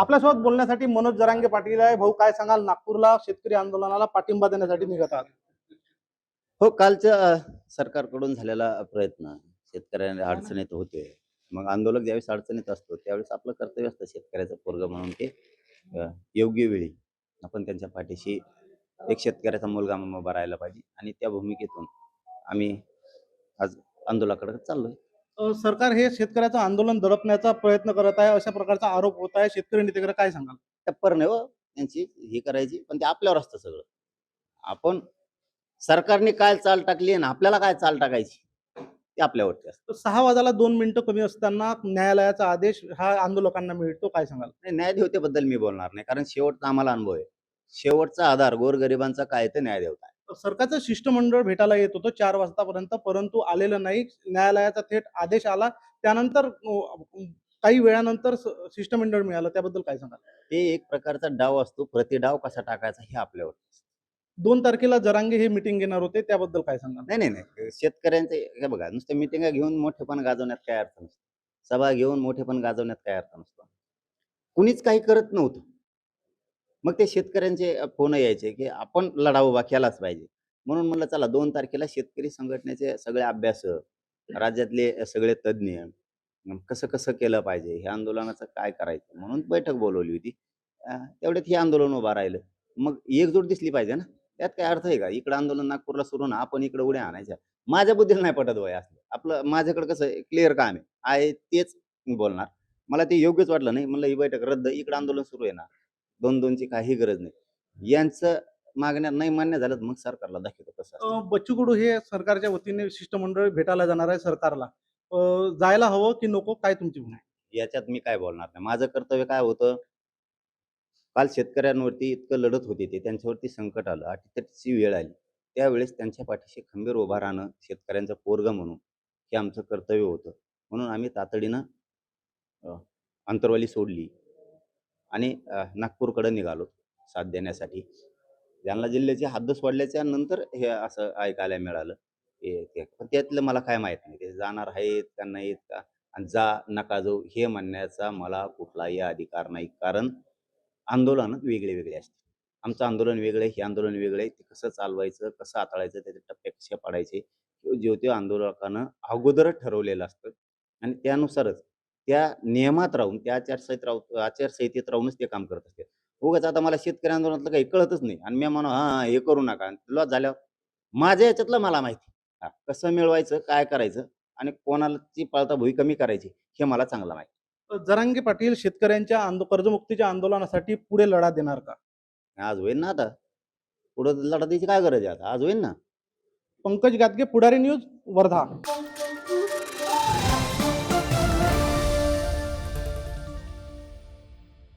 आपल्यासोबत बोलण्यासाठी मनोज जरांगे पाटील आहे. भाऊ काय सांगाल? नागपूरला शेतकरी आंदोलनाला पाठिंबा देण्यासाठी निघत आहात. हो कालच्या सरकारकडून झालेला प्रयत्न शेतकऱ्यांना अडचणीत होते. मग आंदोलक ज्यावेळेस अडचणीत असतो त्यावेळेस आपलं कर्तव्य असतं शेतकऱ्याचं पोरग म्हणून ते योग्य वेळी आपण त्यांच्या पाठीशी एक शेतकऱ्याचा मुलगा मग राहायला पाहिजे. आणि त्या भूमिकेतून आम्ही आज आंदोलनाकडे चाललोय. सरकार हे शेतकऱ्याचं आंदोलन दडपण्याचा प्रयत्न करत आहे अशा प्रकारचा आरोप होत आहे. शेतकरी नेतेकडे काय सांगाल? टप्पर नाही हो त्यांची ही करायची पण ते आपल्यावर असतं सगळं. आपण सरकारने काय चाल टाकली आणि आपल्याला काय चाल टाकायची ते आपल्यावरती असतं. तर सहा वाजाला दोन मिनिटं कमी असताना न्यायालयाचा आदेश हा आंदोलकांना मिळतो काय सांगाल? नाही न्यायदेवतेबद्दल मी बोलणार नाही कारण शेवटचा आम्हाला अनुभव आहे. शेवटचा आधार गोरगरिबांचा काय ते न्यायदेवता सरकारचं शिष्टमंडळ भेटायला येत होतं चार वाजतापर्यंत परंतु आलेलं नाही. न्यायालयाचा थेट आदेश आला. त्यानंतर काही वेळानंतर शिष्टमंडळ मिळालं. त्याबद्दल काय सांगाल? ते एक प्रकारचा डाव असतो. प्रतिडाव कसा टाकायचा हे आपल्यावर. दोन तारखेला जरांगे हे मिटिंग घेणार होते. त्याबद्दल काय सांगाल? नाही नाही नाही. शेतकऱ्यांचे हे बघा नुसतं मिटिंगा घेऊन मोठेपण गाजवण्यात काय अर्थ नसतो. सभा घेऊन मोठेपण गाजवण्यात काय अर्थ नसतो. कुणीच काही करत नव्हतं. मग ते शेतकऱ्यांचे फोन यायचे की आपण लढा उभा केलाच पाहिजे. म्हणून म्हणलं चला दोन तारखेला शेतकरी संघटनेचे सगळे अभ्यास राज्यातले सगळे तज्ज्ञ कसं कसं केलं पाहिजे हे आंदोलनाचं काय करायचं? म्हणून बैठक बोलवली होती. तेवढ्यात हे आंदोलन उभा राहिलं. मग एकजूट दिसली पाहिजे ना? त्यात काय अर्थ आहे का? इकडं आंदोलन नागपूरला सुरू ना आपण इकडे उड्या आणायच्या. माझ्या बुद्धीला नाही पटत वय असलं. आपलं माझ्याकडे कसं क्लिअर काम आहे. आहे तेच मी बोलणार. मला ते योग्यच वाटलं नाही. म्हणलं ही बैठक रद्द इकडं आंदोलन सुरू आहे ना दोन दोनची काही गरज नाही. यांचं मागण्या नाही मान्य झालं मग सरकारला दाखवतो कसं बच्चू कडू हे सरकारच्या वतीने शिष्टमंडळ भेटायला जाणार आहे सरकारला. जायला हवं की नको काय तुमची आहे? याच्यात मी काय बोलणार नाही. माझं कर्तव्य काय होतं? काल शेतकऱ्यांवरती इतकं लढत होते ते त्यांच्यावरती संकट आलं अटीतटीची वेळ आली. त्यावेळेस त्यांच्या पाठीशी खंबीर उभा राहणं शेतकऱ्यांचं पोरग म्हणून हे आमचं कर्तव्य होतं. म्हणून आम्ही तातडीनं अंतरवाली सोडली. आणि नागपूरकडे निघालो साथ देण्यासाठी. जालना जिल्ह्याची हद्द वाढल्याच्या नंतर हे असं ऐकायला मिळालं हे पण त्यातलं मला काय माहीत नाही ते जाणार आहेत का नाहीत का? आणि जा नका जाऊ हे म्हणण्याचा मला कुठलाही अधिकार नाही. कारण आंदोलन वेगळे वेगळे असते. आमचं आंदोलन वेगळं हे आंदोलन वेगळं ते कसं चालवायचं कसं हाताळायचं त्याचे टप्पे कसे पाडायचे जे ते आंदोलकानं अगोदरच ठरवलेलं असतं. आणि त्यानुसारच त्या नियमात राहून त्या आचारसंहित राहू आचारसंहितेत राहूनच ते काम करत असते. उगाच आता मला शेतकरी आंदोलनातलं काही कळतच नाही. आणि मी म्हणा हां हे करू नका. लॉस झाल्यावर माझ्या याच्यातलं मला माहिती हा कसं मिळवायचं काय करायचं आणि कोणाची पाळताभुई कमी करायची हे मला चांगलं माहिती जरांगे पाटील शेतकऱ्यांच्या आंदो कर्जमुक्तीच्या आंदोलनासाठी पुढे लढा देणार का? आज होईल ना आता. पुढं लढा द्यायची काय गरज आहे आता? आज होईल ना. पंकज गादगे पुढारी न्यूज वर्धा.